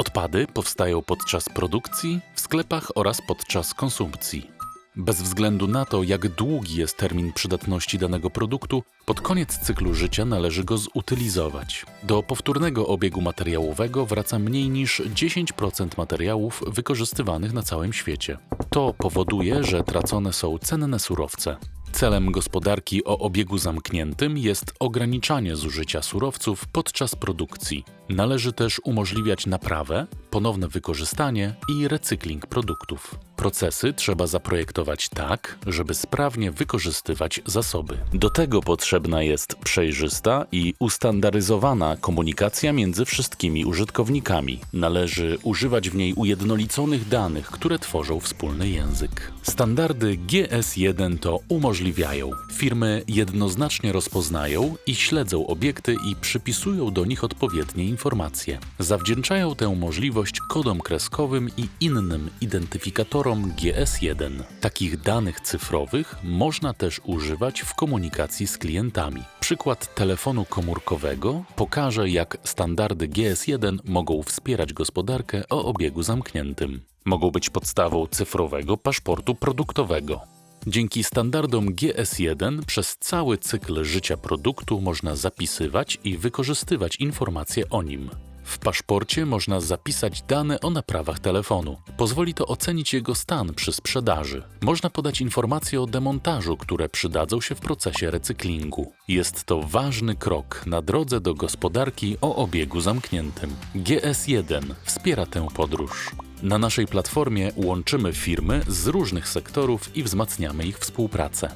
Odpady powstają podczas produkcji, w sklepach oraz podczas konsumpcji. Bez względu na to, jak długi jest termin przydatności danego produktu, pod koniec cyklu życia należy go zutylizować. Do powtórnego obiegu materiałowego wraca mniej niż 10% materiałów wykorzystywanych na całym świecie. To powoduje, że tracone są cenne surowce. Celem gospodarki o obiegu zamkniętym jest ograniczanie zużycia surowców podczas produkcji. Należy też umożliwiać naprawę, ponowne wykorzystanie i recykling produktów. Procesy trzeba zaprojektować tak, żeby sprawnie wykorzystywać zasoby. Do tego potrzebna jest przejrzysta i ustandaryzowana komunikacja między wszystkimi użytkownikami. Należy używać w niej ujednoliconych danych, które tworzą wspólny język. Standardy GS1 to umożliwiają. Firmy jednoznacznie rozpoznają i śledzą obiekty i przypisują do nich odpowiednie informacje. Zawdzięczają tę możliwość kodom kreskowym i innym identyfikatorom GS1. Takich danych cyfrowych można też używać w komunikacji z klientami. Przykład telefonu komórkowego pokaże, jak standardy GS1 mogą wspierać gospodarkę o obiegu zamkniętym. Mogą być podstawą cyfrowego paszportu produktowego. Dzięki standardom GS1 przez cały cykl życia produktu można zapisywać i wykorzystywać informacje o nim. W paszporcie można zapisać dane o naprawach telefonu. Pozwoli to ocenić jego stan przy sprzedaży. Można podać informacje o demontażu, które przydadzą się w procesie recyklingu. Jest to ważny krok na drodze do gospodarki o obiegu zamkniętym. GS1 wspiera tę podróż. Na naszej platformie łączymy firmy z różnych sektorów i wzmacniamy ich współpracę.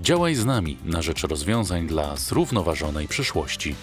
Działaj z nami na rzecz rozwiązań dla zrównoważonej przyszłości.